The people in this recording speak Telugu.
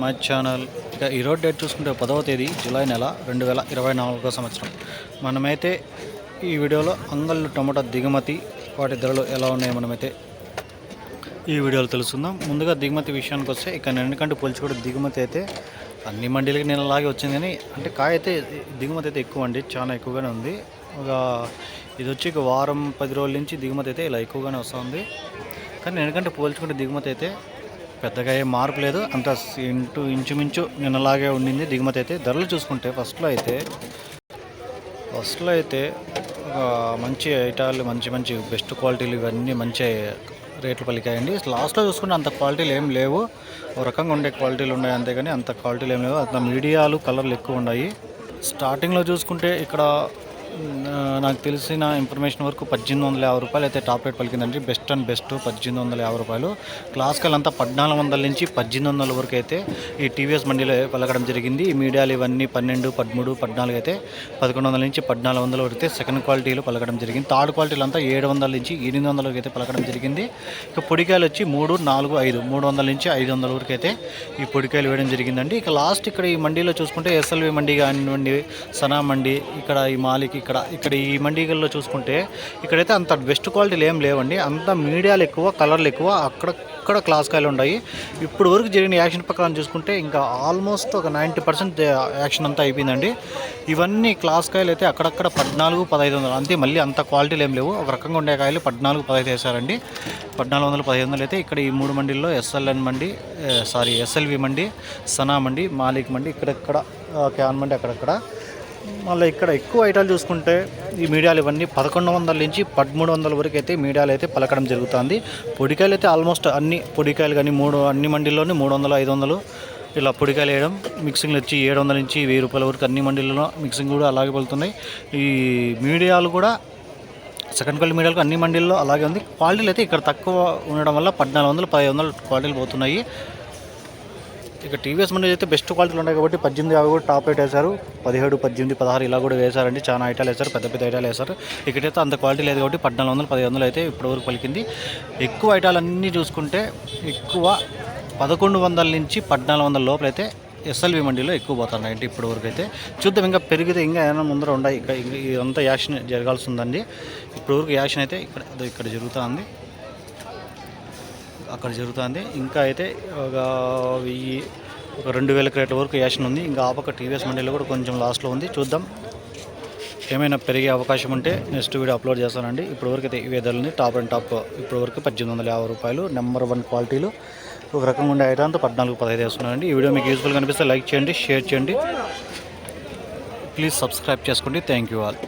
మై ఛానల్ ఇక ఈరోజు డేట్ చూసుకుంటే పదవ తేదీ జూలై నెల రెండు వేల ఇరవై నాలుగో సంవత్సరం. మనమైతే ఈ వీడియోలో అంగళ్ళు టమాటా దిగుమతి వాటి ధరలు ఎలా ఉన్నాయో మనమైతే ఈ వీడియోలో తెలుసుకుందాం. ముందుగా దిగుమతి విషయానికి వస్తే ఇక నిన్నకంటే పోల్చుకుంటే దిగుమతి అయితే అన్ని మండీలకి అలాగే వచ్చింది కానీ అంటే కాయ అయితే దిగుమతి అయితే ఎక్కువ అండి చాలా ఎక్కువగానే ఉంది. ఒక ఇది వచ్చి ఒక వారం పది రోజుల నుంచి దిగుమతి అయితే ఇలా ఎక్కువగానే వస్తుంది. కానీ నిన్నకంటే పోల్చుకుంటే దిగుమతి అయితే పెద్దగా ఏం మార్పు లేదు. అంత ఇంటూ ఇంచుమించు నిన్నలాగే ఉండింది. దిగుమతి అయితే ధరలు చూసుకుంటే ఫస్ట్లో అయితే ఫస్ట్లో అయితే ఒక మంచి ఐటాలు మంచి మంచి బెస్ట్ క్వాలిటీలు ఇవన్నీ మంచి రేట్లు పలికాయండి. లాస్ట్లో చూసుకుంటే అంత క్వాలిటీలు ఏం లేవు. ఒక రకంగా ఉండే క్వాలిటీలు ఉన్నాయి అంతేగాని అంత క్వాలిటీలు ఏం లేవు. అంత మీడియాలు కలర్లు ఎక్కువ ఉన్నాయి. స్టార్టింగ్లో చూసుకుంటే ఇక్కడ నాకు తెలిసిన ఇన్ఫర్మేషన్ వరకు పద్దెనిమిది వందల యాభై రూపాయలు అయితే టాప్ రేట్ పలికిందండి. బెస్ట్ అండ్ బెస్ట్ పద్దెనిమిది వందల యాభై రూపాయలు. క్లాసికల్ అంతా పద్నాలుగు వందల నుంచి పద్దెనిమిది వందల వరకు అయితే ఈ టీవీఎస్ మండీలో పలకడం జరిగింది. ఈ మీడియాలు ఇవన్నీ పన్నెండు పదమూడు పద్నాలుగు అయితే పదకొండు వందల నుంచి పద్నాలుగు వందల వరకు అయితే సెకండ్ క్వాలిటీలో పలకడం జరిగింది. థర్డ్ క్వాలిటీలు అంతా ఏడు వందల నుంచి ఎనిమిది వందల వరకు అయితే పలకడం జరిగింది. ఇక పొడికాయలు వచ్చి మూడు నాలుగు ఐదు మూడు వందల నుంచి ఐదు వందల వరకు అయితే ఈ పొడికాయలు వేయడం జరిగిందండి. ఇక లాస్ట్ ఇక్కడ ఈ మండీలో చూసుకుంటే ఎస్ఎల్వి మండీ కానివ్వండి సనా మండీ ఇక్కడ ఈ మాలికి ఇక్కడ ఇక్కడ ఈ మండీగల్లో చూసుకుంటే ఇక్కడైతే అంత బెస్ట్ క్వాలిటీలు ఏం లేవండి. అంత మీడియాలు ఎక్కువ కలర్లు ఎక్కువ అక్కడక్కడ క్లాస్ కాయలు ఉన్నాయి ఇప్పుడు వరకు జరిగిన యాక్షన్ ప్రకారం చూసుకుంటే ఇంకా ఆల్మోస్ట్ ఒక నైంటీ పర్సెంట్ యాక్షన్ అంతా అయిపోయిందండి. ఇవన్నీ క్లాస్ కాయలు అయితే అక్కడక్కడ పద్నాలుగు పదహైదు వందలు. అంతే మళ్ళీ అంత క్వాలిటీలు ఏం లేవు. ఒక రకంగా ఉండే కాయలు పద్నాలుగు పదహైదు వేసారండి పద్నాలుగు వందలు పదిహేను వందలు అయితే ఇక్కడ ఈ మూడు మండీల్లో ఎస్ఎల్ఎన్ మండి సారీ ఎస్ఎల్వి eh, మండి సనా మండి మాలిక్ మండి ఇక్కడెక్కడ క్యాన్ eh, మండి అక్కడక్కడ మళ్ళీ ఇక్కడ ఎక్కువ ఐటాలు చూసుకుంటే ఈ మీడియాలు ఇవన్నీ పదకొండు వందల నుంచి పదమూడు వందల వరకు అయితే మీడియాలు అయితే పలకడం జరుగుతుంది. పొడికాయలు అయితే ఆల్మోస్ట్ అన్ని పొడికాయలు కానీ మూడు అన్ని మండీల్లోనే మూడు వందలు ఐదు వందలు ఇలా పొడికాయలు వేయడం. మిక్సింగ్లు వచ్చి ఏడు వందల నుంచి వెయ్యి రూపాయల వరకు అన్ని మండీల్లో మిక్సింగ్ కూడా అలాగే వెళ్తున్నాయి. ఈ మీడియాలు కూడా సెకండ్ క్వాలిటీ మీడియాలకు అన్ని మండీల్లో అలాగే ఉంది. క్వాలిటీలు అయితే ఇక్కడ తక్కువ ఉండడం వల్ల పద్నాలుగు వందలు పదిహేను వందలు క్వాలిటీలు పోతున్నాయి. ఇక టీవీఎస్ మండీ అయితే బెస్ట్ క్వాలిటీలు ఉన్నాయి కాబట్టి పద్దెనిమిది అవి కూడా టాప్ రేట్ వేశారు. పదిహేడు పద్దెనిమిది పదహారు ఇలా కూడా వేశారండి. చాలా ఐటాలు వేశారు పెద్ద పెద్ద ఐటాలు వేశారు. ఇక్కడైతే అంత క్వాలిటీ లేదు కాబట్టి పద్నాలుగు వందలు పదిహేను వందలు అయితే ఇప్పటివరకు పలికింది. ఎక్కువ ఐటాలు అన్నీ చూసుకుంటే ఎక్కువ పదకొండు వందల నుంచి పద్నాలుగు వందల లోపలైతే ఎస్ఎల్వి మండీలో ఎక్కువ పోతున్నాయి అంటే ఇప్పటి వరకు అయితే. చూద్దాం ఇంకా పెరిగితే ఇంకా ఏమైనా ముందర ఉన్నాయి ఇక ఇంకా ఇదంతా యాక్షన్ జరగాల్సి ఉందండి ఇప్పటివరకు యాక్షన్ అయితే ఇక్కడ ఇక్కడ ఇక్కడ జరుగుతుంది. అక్కడ జరుగుతుంది. ఇంకా అయితే ఒక వెయ్యి ఒక రెండు వేల క్రేట్ల వరకు యాషన్ ఉంది. ఇంకా ఆ పక్క టీవీఎస్ మండీలో కూడా కొంచెం లాస్ట్లో ఉంది. చూద్దాం. ఏమైనా పెరిగే అవకాశం ఉంటే నెక్స్ట్ వీడియో అప్లోడ్ చేస్తానండి. ఇప్పటివరకు అయితే ఇవే ధరలు టాప్ అండ్ టాప్ ఇప్పటివరకు పద్దెనిమిది వందల యాభై రూపాయలు నెంబర్ వన్ క్వాలిటీలు. ఒక రకంగా ఉండే ఐటమ్తో పద్నాలుగు పదహైదు వేస్తున్నానండి. ఈ వీడియో మీకు యూస్ఫుల్ కనిపిస్తే లైక్ చేయండి షేర్ చేయండి. ప్లీజ్ సబ్స్క్రైబ్ చేసుకోండి. Thank you all.